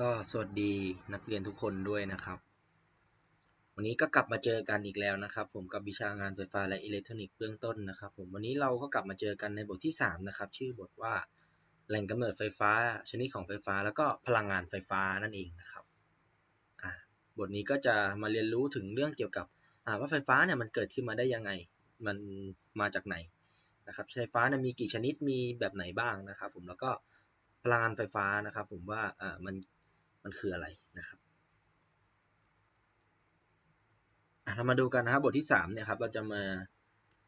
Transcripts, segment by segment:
ก็สวัสดีนักเรียนทุกคนด้วยนะครับ วันนี้ก็กลับมาเจอกันอีกแล้วนะครับ ผมกับวิชางานไฟฟ้าและอิเล็กทรอนิกส์เบื้องต้นนะครับ ผมวันนี้เราก็กลับมาเจอกันในบทที่ 3 นะครับ ชื่อบทว่า แหล่งกำเนิดไฟฟ้า ชนิดของไฟฟ้า แล้วก็พลังงานไฟฟ้านั่นเองนะครับบทนี้ก็จะมาเรียนรู้ถึงเรื่องเกี่ยวกับว่าไฟฟ้าเนี่ยมันเกิดขึ้นมาได้ยังไง มันมาจากไหนนะครับไฟฟ้าเนี่ยมีกี่ชนิดมีแบบไหนบ้างนะครับ ผมแล้วก็พลังงานไฟฟ้านะครับ ผมว่าอ่ามัน มันคืออะไรนะครับอะเรามาดูกันนะครับบทที่3เนี่ยครับเราจะมา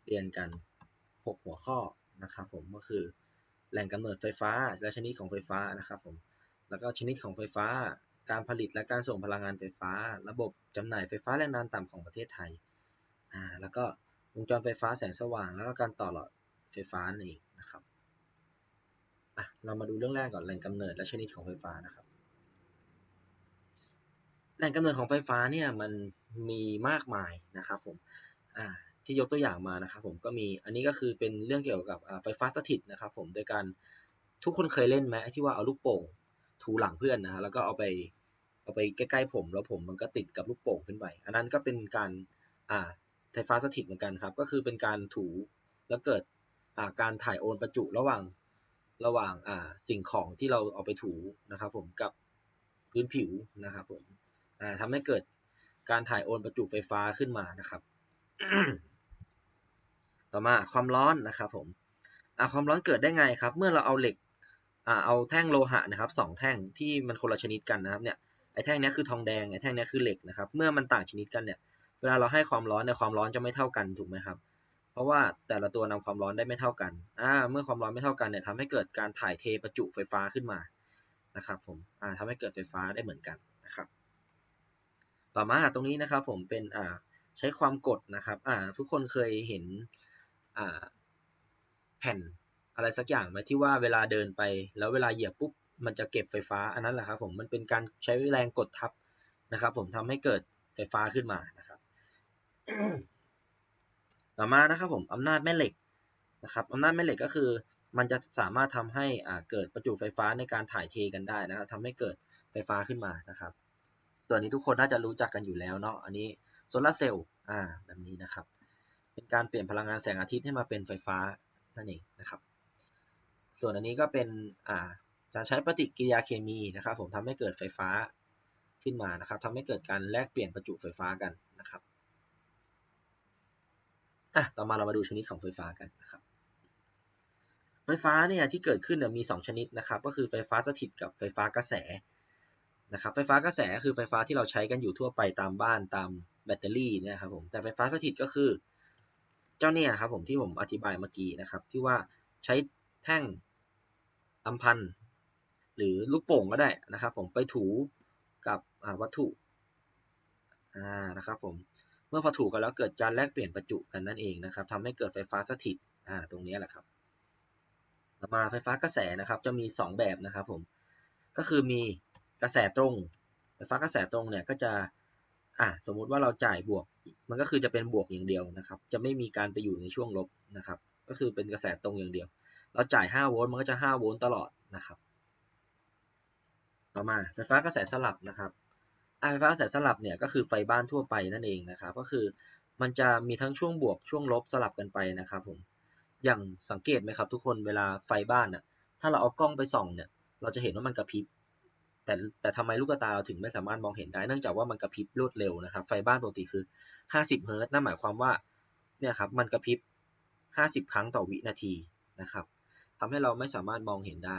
เรียนกัน 6 หัวข้อนะครับผมก็คือแหล่งกำเนิดไฟฟ้าและชนิดของไฟฟ้านะครับผมแล้วก็ชนิดของไฟฟ้า การผลิตและการส่งพลังงานไฟฟ้า ระบบจำหน่ายไฟฟ้าแรงดันต่ำของประเทศไทยอ่าแล้วก็วงจรไฟฟ้าแสงสว่าง แล้วก็การต่อหลอดไฟฟ้านั่นเองนะครับอะเรามาดูเรื่องแรกก่อนแหล่งกำเนิดและชนิดของไฟฟ้านะครับ แหล่งกำเนิดของไฟฟ้าเนี่ยมันมีมากมายนะครับผมที่ยกตัวอย่างมานะครับผมก็มีอันนี้ก็คือเป็นเรื่องเกี่ยวกับไฟฟ้าสถิตนะครับผมโดยการทุกคนเคยเล่นไหมที่ว่าเอาลูกโป่งถูหลังเพื่อนนะฮะแล้วก็เอาไปเอาไปใกล้ๆผมแล้วผมมันก็ติดกับลูกโป่งขึ้นไปอันนั้นก็เป็นการอ่าไฟฟ้าสถิตเหมือนกันครับ ก็คือเป็นการถูแล้วเกิดอ่าการถ่ายโอนประจุระหว่างระหว่างอ่าสิ่งของที่เราเอาไปถูนะครับผมกับพื้นผิวนะครับผม ทำให้เกิดการถ่ายโอนประจุไฟฟ้าขึ้นมานะครับ ต่อมาความร้อนนะครับผมความร้อนเกิดได้ไงครับ เมื่อเราเอาเหล็กอเอาแท่งโลหะนะครับสองแท่งที่มันคนละชนิดกันนะครับเนี่ยไอ้แท่งนี้คือทองแดงไอ้แท่งนี้คือเหล็กนะครับ เมื่อมันต่างชนิดกันเนี่ยเวลาเราให้ความร้อนในความร้อนจะไม่เท่ากันถูกไหมครับ เพราะว่าแต่ละตัวนำความร้อนได้ไม่เท่ากันอ่าเมื่อความร้อนไม่เท่ากันเนี่ยทำให้เกิดการถ่ายเทประจุไฟฟ้าขึ้นมานะครับผมอ่าทำให้เกิดไฟฟ้าได้เหมือนกันนะครับ ต่อมาตรงนี้นะครับผมเป็นอ่าใช้ความกดนะครับอ่าทุกคนเคยเห็นอ่าแผ่นอะไรสักอย่างไหมที่ว่าเวลาเดินไป แล้วเวลาเหยียบปุ๊บมันจะเก็บไฟฟ้าอันนั้นแหละครับผมมันเป็นการใช้แรงกดทับนะครับ ผมทำให้เกิดไฟฟ้าขึ้นมานะครับต่อมานะครับผมอำนาจแม่เหล็กนะครับอำนาจแม่เหล็กก็คือมันจะสามารถทำให้เกิดประจุไฟฟ้าในการถ่ายเทกันได้นะครับทำให้เกิดไฟฟ้าขึ้นมานะครับ ส่วนนี้ทุกคนน่าจะรู้จักกันอยู่แล้วเนาะอันนี้โซลาร์เซลล์อ่าแบบนี้นะครับ เป็นการเปลี่ยนพลังงานแสงอาทิตย์ให้มาเป็นไฟฟ้านั่นเองนะครับ ส่วนอันนี้ก็เป็นอ่าการใช้ปฏิกิริยาเคมีนะครับ ผมทำให้เกิดไฟฟ้าขึ้นมานะครับทำให้เกิดการแลกเปลี่ยนประจุไฟฟ้ากันนะครับอะต่อมาเรามาดูชนิดของไฟฟ้ากันนะครับ ไฟฟ้าเนี่ยที่เกิดขึ้นมี 2 ชนิดนะครับ ก็คือไฟฟ้าสถิตกับไฟฟ้ากระแส นะครับไฟฟ้ากระแสคือไฟฟ้าที่เราใช้กันอยู่ทั่วไปตามบ้านตามแบตเตอรี่เนี่ยครับผมแต่ไฟฟ้าสถิตก็คือ เจ้าเนี่ยครับผมที่ผมอธิบายเมื่อกี้นะครับ ที่ว่าใช้แท่งอัมพันหรือลูกโป่งก็ได้นะครับ ผมไปถูกับวัตถุนะครับผมเมื่อพอถูกกันแล้วเกิดการแลกเปลี่ยนประจุกันนั่นเองนะครับทำให้เกิดไฟฟ้าสถิตอ่าตรงนี้แหละครับมาไฟฟ้ากระแสนะครับ จะมี 2 แบบนะครับผมก็คือมี กระแสตรงไฟฟ้ากระแสตรงเนี่ยก็จะอ่าสมมุติว่าเราจ่ายบวก มันก็คือจะเป็นบวกอย่างเดียวนะครับ จะไม่มีการไปอยู่ในช่วงลบนะครับ ก็คือเป็นกระแสตรงอย่างเดียว เราจ่าย 5 โวลต์มันก็จะ 5 โวลต์ตลอดนะครับ ต่อมาไฟฟ้ากระแสสลับนะครับไฟฟ้ากระแสสลับเนี่ยก็คือไฟบ้านทั่วไปนั่นเองนะครับ ก็คือมันจะมีทั้งช่วงบวกช่วงลบสลับกันไปนะครับผม อย่างสังเกตไหมครับทุกคนเวลาไฟบ้านน่ะ ถ้าเราเอากล้องไปส่องเนี่ย เราจะเห็นว่ามันกระพริบ แต่แต่ทำไมลูกตาเราถึงไม่สามารถมองเห็นได้ เนื่องจากว่ามันกระพริบรวดเร็วนะครับ ไฟบ้านปกติคือ 50เฮิร์ตนั่นหมายความว่า เนี่ยครับ มันกระพริบ 50 ครั้งต่อวินาทีนะครับทำให้เราไม่สามารถมองเห็นได้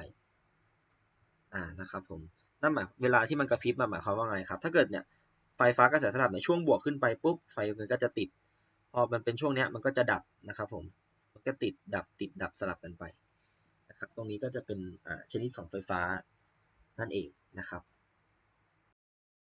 อ่า นะครับผม นั่นหมาย เวลาที่มันกระพริบมันหมายความว่าไงครับ ถ้าเกิดเนี่ย ไฟฟ้ากระแสสลับในช่วงบวกขึ้นไปปุ๊บ ไฟมันก็จะติด พอมันเป็นช่วงเนี้ยมันก็จะดับนะครับ ผม มันก็ติดดับติดดับสลับกันไปนะครับ ตรงนี้ก็จะเป็นชนิดของไฟฟ้านั่นเอง นะครับ